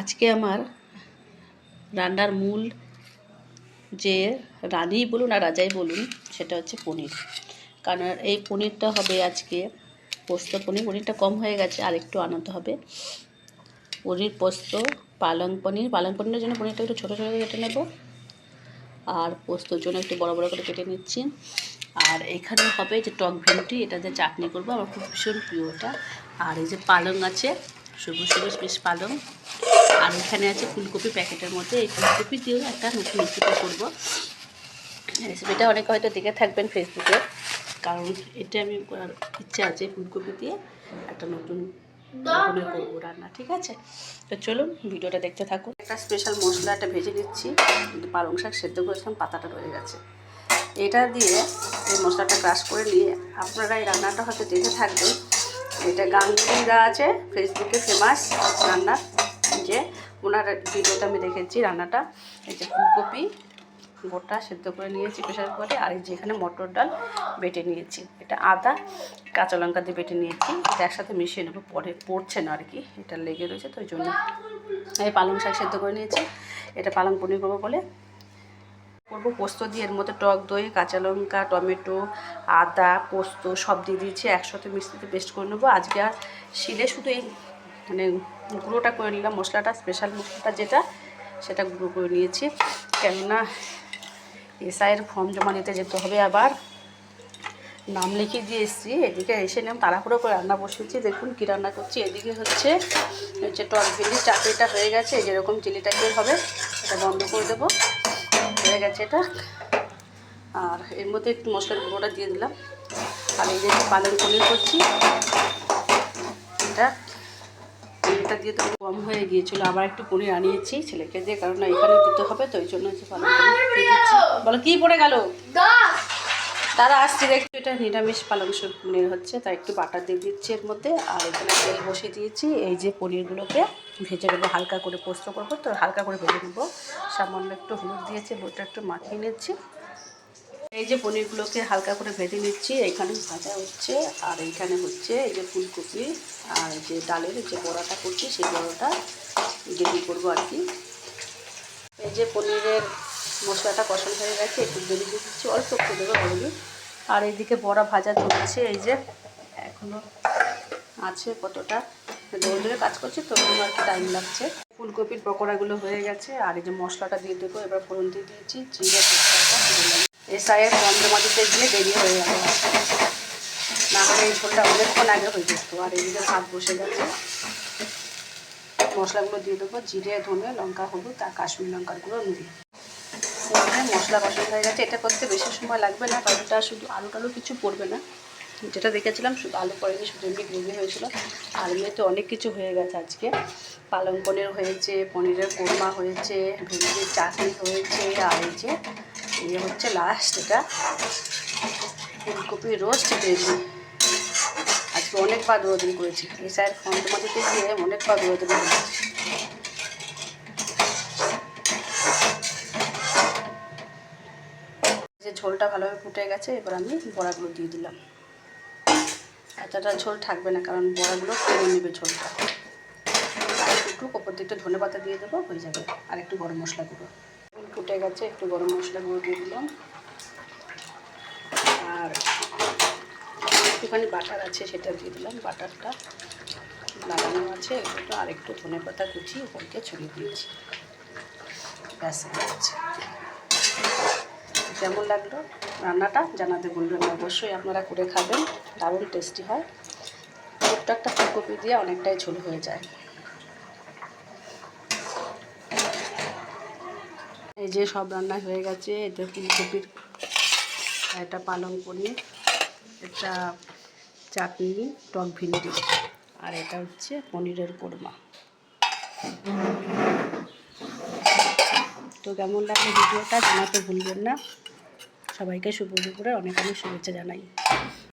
আজকে আমার রান্নার মূল যে রানী বলুন আর রাজাই বলুন, সেটা হচ্ছে পনির। কারণ এই পনিরটা হবে আজকে পোস্ত পনির। পনিরটা কম হয়ে গেছে, আর একটু আনাতে হবে। পনির পোস্ত, পালং পনির। পালং পনিরের জন্য পনিরটা একটু ছোটো ছোটো কেটে নেব। আর পোস্তর জন্য একটু বড় বড় করে কেটে নিচ্ছি। আর এখানে হবে যে টক ভেন্ডি, এটা যে চাটনি করব। আমার খুব ভীষণ প্রিয় এটা। আর এই যে পালং আছে সবুজ সবুজ বেশ পালং। আর এখানে আছে ফুলকপি প্যাকেটের মধ্যে এই ফুলকপি দিয়েও একটা নতুন রেসিপি করব। রেসিপিটা অনেকে হয়তো দেখে থাকবেন ফেসবুকে কারণ এটা আমি করার ইচ্ছা আছে ফুলকপি দিয়ে একটা নতুন করব রান্না, ঠিক আছে? তো চলুন ভিডিওটা দেখতে থাকুন। একটা স্পেশাল মশলাটা ভেজে নিচ্ছি পালং শাক সেদ্ধ করেছিলাম, পাতাটা রয়ে গেছে। এটা দিয়ে এই মশলাটা ক্রাশ করে নিয়ে আপনারা এই রান্নাটা হয়তো দেখে থাকবেন। এটা গাঙ্গুলিরা আছে ফেসবুকে ফেমাস রান্না। যে ওনার ভিডিওতে আমি দেখেছি রান্নাটা। এই যে ফুলকপি, গোটা সেদ্ধ করে নিয়েছি প্রেশার কুকারে, আর এই যে এখানে মটর ডাল বেটে নিয়েছি। এটা আদা, কাঁচা লঙ্কা দিয়ে বেটে নিয়েছি। এটা একসাথে মিশিয়ে নেব, পরে পড়ছে না আর কি, এটা লেগে রয়েছে, তো ওই জন্য। এই পালং শাক সেদ্ধ করে নিয়েছি। এটা পালং পনির করব বলে। করব পোস্ত দিয়ে এর মধ্যে টক দই, কাঁচা লঙ্কা, টমেটো, আদা, পোস্ত সব দিয়ে দিয়েছি। একসাথে মিক্সিতে পেস্ট করে নেব। আজকে আর শিলে শুধু এই মানে গুঁড়োটা করে নিলাম, মশলাটা স্পেশাল মশলাটা যেটা, সেটা গুঁড়ো করে নিয়েছি। কেননা এসআইয়ের ফর্ম জমা নিতে যেতে হবে আবার। নাম লিখিয়ে দিয়ে এসেছি, এদিকে এসে নিলাম, তাড়াহুড়ো করে রান্না বসিয়েছি। দেখুন কী রান্না করছি, এদিকে হচ্ছে হচ্ছে ভেন্ডির চাটনিটা হয়ে গেছে যেরকম চিলি টাইপের হবে, এটা বন্ধ করে দেবো। হয়ে গেছে এটা। আর এর মধ্যে একটু মশলার গুঁড়োটা দিয়ে দিলাম। আর এই যে পালং পনির করছি, এটা পনিরটা দিয়ে তো কম হয়ে গিয়েছিল আবার একটু পনির আনিয়েছি ছেলেকে দিয়ে কারণ এখানে দিতে হবে তো ওই জন্য বলো কি পড়ে গেল? তারা আসছে দেখছি এটা নিরামিষ পালং শাক পনির হচ্ছে তাই একটু বাটার দিয়ে দিচ্ছি এর মধ্যে আর এখানে তেল বসিয়ে দিয়েছি এই যে পনিরগুলোকে ভেজে নেব হালকা করে পোস্ত করব তো হালকা করে ভেজে নেব। সামান্য একটু হলুদ দিয়েছি হলুদটা একটু মাখিয়ে নিচ্ছি। এই যে পনিরগুলোকে হালকা করে ভেজে নিচ্ছি, এইখানে ভাজা হচ্ছে, আর এইখানে হচ্ছে এই যে ফুলকপি আর যে ডালের যে বড়াটা করছি, সেই বড়াটা রেডি করব আর কি। এই যে পনিরের মশলাটা কষানো হয়ে গেছে, একটু বেরি দিয়ে দিচ্ছি, অল্প একটু দেবো হলুদ। আর এইদিকে বড়া ভাজা চলছে, এই যে এখনও আছে কতটা দৌড় ধরে কাজ করছি তো আর কি টাইম লাগছে। ফুলকপির পকোড়াগুলো হয়ে গেছে, আর এই যে মশলাটা দিয়ে দেবো, এবার ফোড়ন দিয়ে দিয়েছি, জিরে কম জমা দিতে গেলে দেরি হয়ে গেল। না হলে এই ঝোলটা অনেকক্ষণ আগে হয়ে যেত। আর এদিকে ভাত বসে গেছে, মশলাগুলো দিয়ে দেবো। জিরে, ধনে, লঙ্কা, হলুদ আর কাশ্মীর লঙ্কার গুঁড়ো নুন মশলা কষানো হয়ে গেছে। এটা করতে বেশি সময় লাগবে না, কারণ এটা শুধু আলু টালু কিছু পড়বে না। যেটা দেখেছিলাম, শুধু আলু পড়েনি, শুধু এমনি গ্রেভি হয়েছিল। আর এমনিতে অনেক কিছু হয়ে গেছে আজকে। পালং পনির হয়েছে, পনিরের কোরমা হয়েছে, ভেন্ডির চাটনি হয়েছে, আর এই যে ইয়ে হচ্ছে লাস্ট এটা। ফুলকপির রোস্ট পেয়েছি আজকে অনেকবার দৌড়দিন করেছি। এই সাইড ফোন দিতে গিয়ে অনেকবার দৌড়দিন করেছি। যে ঝোলটা ভালোভাবে ফুটে গেছে, এবার আমি বড়াগুলো দিয়ে দিলাম। এতটা ঝোল থাকবে না, কারণ বড়াগুলো টেনে নেবে ঝোলটা। একটু, ওপর দিকটা ধনে পাতা দিয়ে দেবো, হয়ে যাবে। আর একটু গরম মশলা গুঁড়ো। ফুটে গেছে, একটু গরম মশলা গুঁড়ো দিয়ে দিলাম। আর একটুখানি বাটার আছে, সেটা দিয়ে দিলাম, বাটারটা লাগানো আছে। এগুলো আর একটু ধনে পাতা কুচি উপরকে ছড়িয়ে দিয়েছি। ব্যাস গেছে। কেমন লাগল রান্নাটা? জানাতে বলবেন অবশ্যই আপনারা করে খাবেন। দারুণ টেস্টি হয়। ছোট্ট একটা ফুলকপি দিয়ে অনেকটাই ঝোল হয়ে যায়। এই যে সব রান্না হয়ে গেছে এটা ফুলকপির এটা পালং পনির এটা চাটনি, টক ভিন্ডি আর এটা হচ্ছে পনিরের কোরমা। তো কেমন লাগল ভিডিওটা জানাতে ভুলবেন না। সবাইকে শুভ দুপুরে, অনেক অনেক শুভেচ্ছা জানাই।